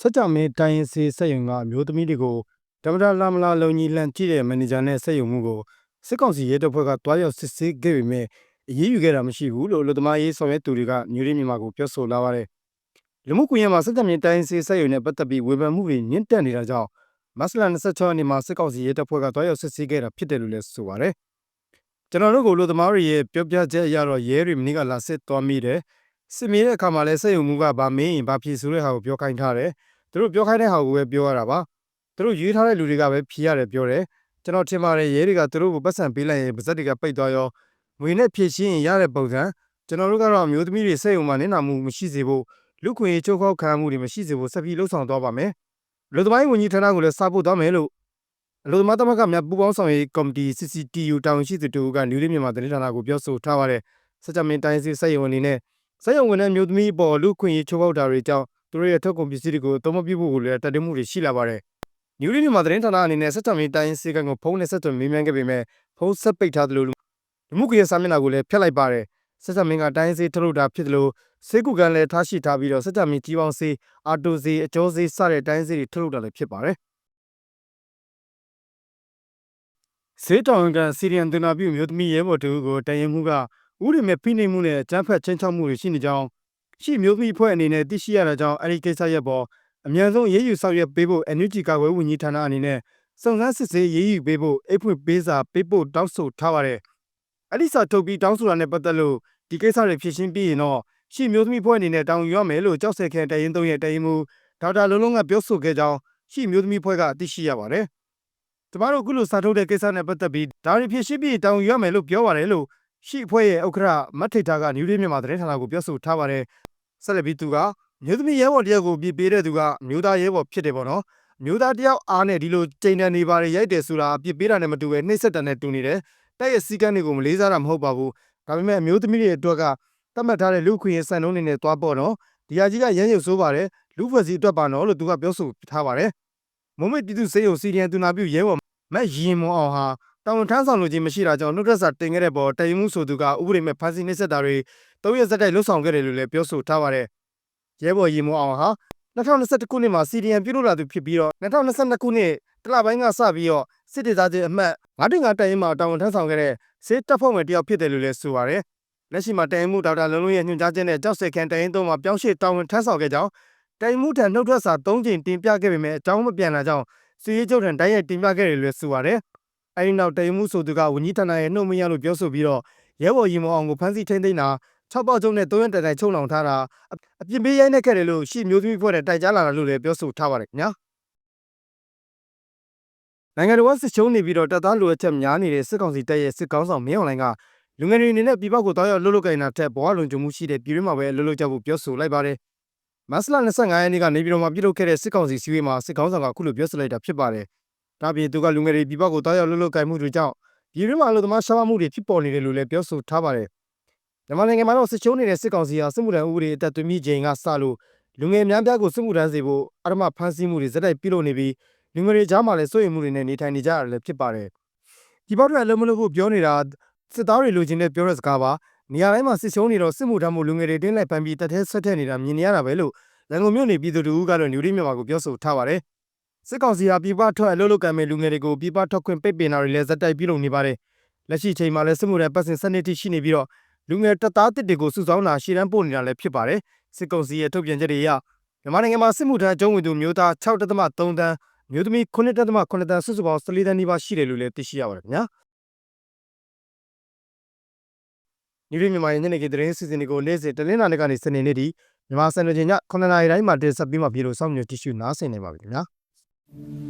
စက်ကြမင်းတိုင်းရင်စီစက်ယုံကအမျိုးသမီးတွေကိုဓမ္မတာလာမလာလုံကြီးလန့်ကြည့်တဲ့မန်နေဂျာနဲ့စက်ယုံမှုကိုစစ်ကောင်စီရဲတပ်ဖွဲ့ကတွားရောက်စစ်ဆေးခဲ့ပေမဲ့အရေးယူခဲ့တာမရှိဘူးလို့လူသမားရေးဆောင်ရွက်သူတွေကညူရင်းမြန်မာကိုပြောဆိုလာပါတယ်။လူမှုကွန်ရက်မှာစက်ကြမင်းတိုင်းရင်စီစက်ယုံနဲ့ပတ်သက်ပြီးဝေဖန်မှုတွေမြင့်တက်နေတာကြောင့်မတ်လ26ရက်နေ့မှာစစ်ကောင်စီရဲတပ်ဖွဲ့ကတွားရောက်စစ်ဆေးခဲ့တာဖြစ်တယ်လို့လည်းဆိုပါတယ်။ကျွန်တော်တို့ကိုလူသမားတွေရဲ့ပြောပြချက်အရတော့ရဲတွေမနေ့ကလာစစ်သွားမိတယ်။ စစ်မေးတဲ့အခါမှာလည်းစက်ယုံမှုကဗာမင်းရင်ဗာဖြေဆိုတဲ့ဟာကိုပြောခိုင်းထားတယ်။သူတို့ပြောခိုင်းတဲ့ဟာကိုပဲပြောရတာပါ။သူတို့ရွေးထားတဲ့လူတွေကပဲဖြေရတယ်ပြောတယ်။ကျွန်တော်ထင်ပါတယ်ရဲတွေကသူတို့ကိုပတ်စံပေးလိုက်ရင်ပါဇက်တွေကပိတ်သွားရောငွေနဲ့ဖြည့်ရှင်းရင်ရတဲ့ပုံစံကျွန်တော်တို့ကတော့အမျိုးသမီးတွေစက်ယုံမှာနင့်နာမှုမရှိစေဖို့လူခွင့်ရေးချုပ်ခောက်ခံမှုတွေမရှိစေဖို့ဆက်ပြီးလှုံ့ဆော်သွားပါမယ်။လူသမိုင်းဝန်ကြီးဌာနကိုလည်းစာပို့သွားမယ်လို့အလို့သမားသမဂ္ဂများပူးပေါင်းဆောင်ရွက်ကော်မတီ CCTU တာဝန်ရှိသူတို့ကနယူးလေးမြန်မာသတင်းဌာနကိုပြောဆိုထားပါတယ်။စက်ကြမင်းတိုင်းစီစက်ယုံအနေနဲ့ စက်ယုံဝင်တဲ့မျိုးသမီးအပေါ်လူခွင့်ရေးချုပ်ခောက်တာတွေကြောင့်သူတို့ရဲ့ထုတ်ကုန်ပစ္စည်းတွေကိုအသုံးမပြုဖို့ကိုလည်းတတ်သိမှုတွေရှိလာပါတယ်။နယူးလေးမြန်မာသတင်းဌာနအနေနဲ့စက်ကြမင်းတိုင်းစီကန်ကိုဖုန်းနဲ့ဆက်သွယ်မေးမြန်းခဲ့ပေမဲ့ဖုန်းဆက်ပိတ်ထားသလိုလူမှုကွန်ရက်စာမျက်နှာကိုလည်းဖျက်လိုက်ပါတယ်။စက်ကြမင်းကတိုင်းစီထုတ်လုပ်တာဖြစ်တယ်လို့စေကူကန်လည်းထားရှိထားပြီးတော့စက်ကြမင်းကြီးပေါင်းစေးအာတိုစေးအကျော်စေးစတဲ့တိုင်းစီတွေထုတ်လုပ်တာလည်းဖြစ်ပါတယ်။ဈေးတောင်ကစီရီယန်တင်နာပြုမျိုးသမီးရဲဘော်တူကိုတရင်မှုက ဥရိမဲ့ဖိနှိပ်မှုနဲ့အကြမ်းဖက်ချင်းချောက်မှုတွေရှိနေကြောင်းရှိမျိုးသမီးဖွဲ့အနေနဲ့သိရှိရတာကြောင့်အဲဒီကိစ္စရပ်ပေါ်အမြန်ဆုံးရေးယူဆောင်ရွက်ပေးဖို့ NUG ကာကွယ်ဝန်ကြီးဌာနအနေနဲ့စုံစမ်းစစ်ဆေးရေးယူပေးဖို့အိတ်ဖွင့်ပေးစာပေးဖို့တောင်းဆိုထားပါတယ်။အဲဒီစာထုတ်ပြီးတောင်းဆိုတာနဲ့ပတ်သက်လို့ဒီကိစ္စတွေဖြေရှင်းပြီးရင်တော့ရှိမျိုးသမီးဖွဲ့အနေနဲ့တောင်းယူရမယ်လို့ကြောက်စဲခဲတရင်သုံးရဲ့တရင်မူဒေါက်တာလုံးလုံးကပြောဆိုခဲ့ကြောင်းရှိမျိုးသမီးဖွဲ့ကသိရှိရပါတယ်။ကျမတို့အခုလိုစာထုတ်တဲ့ကိစ္စနဲ့ပတ်သက်ပြီးဒါတွေဖြေရှင်းပြီးတောင်းယူရမယ်လို့ပြောပါတယ်လို့ ရှိအဖွဲ့ရဲ့ဥက္ကဋ္ဌမတ်ထိတ်တာကနယူးလေးမြန်မာသတင်းဌာနကိုပြောဆိုထားပါတယ်။ဆက်လက်ပြီးသူကမျိုးသမီးရဲဘော်တယောက်ကိုပြပေးတဲ့သူကမျိုးသားရဲဘော်ဖြစ်တယ်ပေါ့နော်။မျိုးသားတယောက်အားနဲ့ဒီလိုချိန်တန်နေပါတယ်ရိုက်တယ်ဆိုတာပြပေးတာနဲ့မတူပဲနှိမ့်ဆက်တာနဲ့တူနေတယ်။တိုက်ရဲ့စီကန်းတွေကိုမလေးစားတာမဟုတ်ပါဘူး။ဒါပေမဲ့အမျိုးသမီးတွေအတွက်ကတတ်မှတ်ထားတဲ့လူခွင့်ရေးစံနှုန်းတွေနဲ့တွားပေါ့နော်။ဒီဟာကြီးကရမ်းရုပ်ဆိုးပါတယ်။လူဖွဲ့စည်းအတွက်ပါနော်လို့သူကပြောဆိုထားပါတယ်။မုံမိတ်ပြည်သူစေယုံစီရီယန်တူနာပြုရဲဘော်မက်ရင်မောအောင်ဟာ တာဝန်ထမ်းဆောင်လို့ခြင်းမရှိတာကြောင့်နှုတ်ထွက်စာတင်ခဲ့တဲ့ပေါ်တရင်မှုဆိုသူကဥပဒေမဲ့ဖမ်းဆီးနှိပ်စက်တာတွေသုံးရက်စက်တိုက်လှုပ်ဆောင်ခဲ့တယ်လို့လည်းပြောဆိုထားပါတယ်။ရဲဘော်ရင်မောအောင်ဟာ2021ခုနှစ်မှာစီရီယန်ပြုလုပ်လာသူဖြစ်ပြီးတော့2022ခုနှစ်တလပိုင်းကစပြီးတော့စစ်တေသချင်းအမှတ်9.5တိုင်ရင်မှာတာဝန်ထမ်းဆောင်ခဲ့တဲ့စစ်တပ်ဖွဲ့ဝင်တယောက်ဖြစ်တယ်လို့လည်းဆိုပါတယ်။လက်ရှိမှာတိုင်မှုဒေါက်တာလုံးလုံးရဲ့ညွှန်ကြားချက်နဲ့ကြောက်စက်ခန်တိုင်ရင်သုံးမှာပြောင်းရွှေ့တာဝန်ထမ်းဆောင်ခဲ့ကြောင်းတိုင်မှုထံနှုတ်ထွက်စာ၃ချိန်တင်ပြခဲ့ပေမဲ့အကြောင်းမပြန်လာကြောင်းစီရေးချုပ်ထံတိုက်ရိုက်တင်ပြခဲ့တယ်လို့ဆိုပါတယ်။ အဲဒီနောက်တိုင်မှုဆိုသူကဝန်ကြီးဌာနရဲ့နှုတ်မရလို့ပြောဆိုပြီးတော့ရဲဘော်ရင်မောအောင်ကိုဖမ်းဆီးထိန်းသိမ်းတာ၆ပေါက်ကျုံနဲ့၃ရက်တိုင်တိုင်ချုံလောင်ထားတာအပြစ်ပေးရိုက်နှက်ခဲ့တယ်လို့ရှေ့မျိုးသမီးဖွဲ့တဲ့တိုက်ကြားလာတာလို့လည်းပြောဆိုထားပါတယ်ခင်ဗျာနိုင်ငံတော်စစ်ချုံနေပြီးတော့တပ်သားလိုအပ်ချက်များနေတဲ့စစ်ကောင်စီတပ်ရဲ့စစ်ကောင်းဆောင်မင်းအောင်လှိုင်ကလူငယ်တွေအနေနဲ့ပြည်ပကိုတောက်ရောက်လှုပ်လှုပ်ကိုင်တာထက်ဘဝလုံခြုံမှုရှိတဲ့ပြည်တွင်းမှာပဲလှုပ်လှုပ်ကြဖို့ပြောဆိုလိုက်ပါတယ်မတ်လ25ရက်နေ့ကနေပြည်တော်မှာပြုလုပ်ခဲ့တဲ့စစ်ကောင်စီစည်းဝေးမှာစစ်ကောင်းဆောင်ကအခုလိုပြောဆိုလိုက်တာဖြစ်ပါတယ် ဒါပြင်သူကလူငယ်တွေပြည်ပကိုတောက်ရောက်လှုပ်လှုပ်ကိုင်မှုတွေကြောင့်ပြည်တွင်းမှာလူသမားရှားပါမှုတွေဖြစ်ပေါ်နေတယ်လို့လည်းပြောဆိုထားပါတယ်မြန်မာနိုင်ငံမှာတော့စစ်ချုံနေတဲ့စစ်ကောင်စီဟာစစ်မှုထမ်းဥပဒေအသက်သွင်းပြီးချိန်ကစလို့လူငယ်များပြားကိုစစ်မှုထမ်းစေဖို့အရမဖမ်းဆီးမှုတွေဇက်တိုက်ပြုလုပ်နေပြီးလူငယ်တွေကြားမှာလည်းစိုးရိမ်မှုတွေနဲ့နေထိုင်နေကြရတယ်လည်းဖြစ်ပါတယ်။ဒီဘောက်တွေအလုံးမလို့ဖို့ပြောနေတာစစ်သားတွေလိုချင်တဲ့ပြောတဲ့စကားပါနေရာတိုင်းမှာစစ်ချုံနေတော့စစ်မှုထမ်းမှုလူငယ်တွေတင်းလိုက်ပန်းပြီးတက်တဲ့ဆက်ထက်နေတာမြင်နေရတာပဲလို့ရန်ကုန်မြို့နေပြည်သူတို့ကတော့ညူရီမြန်မာကိုပြောဆိုထားပါတယ်။ စစ်ကောင်စီဟာပြည်ပထွက်အလုပ်လုပ်ကံမဲ့လူငယ်တွေကိုပြည်ပထွက်ခွင့်ပိတ်ပင်တာတွေလည်းဇက်တိုက်ပြုလုပ်နေပါတယ်။လက်ရှိချိန်မှာလည်းစစ်မှုထမ်းပတ်စင်စနစ်တိရှိနေပြီးတော့လူငယ်တပ်သားတစ်တွေကိုစုဆောင်းတာရှေ့တန်းပို့နေတာလည်းဖြစ်ပါတယ်စစ်ကောင်စီရဲ့ထုတ်ပြန်ချက်တွေအရမြန်မာနိုင်ငံမှာစစ်မှုထမ်းအကျုံးဝင်သူမျိုးသား6.3တန်းမျိုးသမီး9.8တန်းစုစုပေါင်း14တန်းနီးပါးရှိတယ်လို့လည်းသိရှိရပါတယ်ခင်ဗျာညီလေးမြန်မာရဲ့ညနေခင်းသတင်းစီစဉ်တွေကိုနေ့စဉ်တနင်္လာနေ့ကနေစနေနေ့ထိမြန်မာစံတော်ချိန်ည9:00နာရီတိုင်းမှာတင်ဆက်ပြီးမှပြည်လို့စောင့်မျှော်ကြည့်ရှုနားဆင်နေပါပြီခင်ဗျာ Mm-hmm.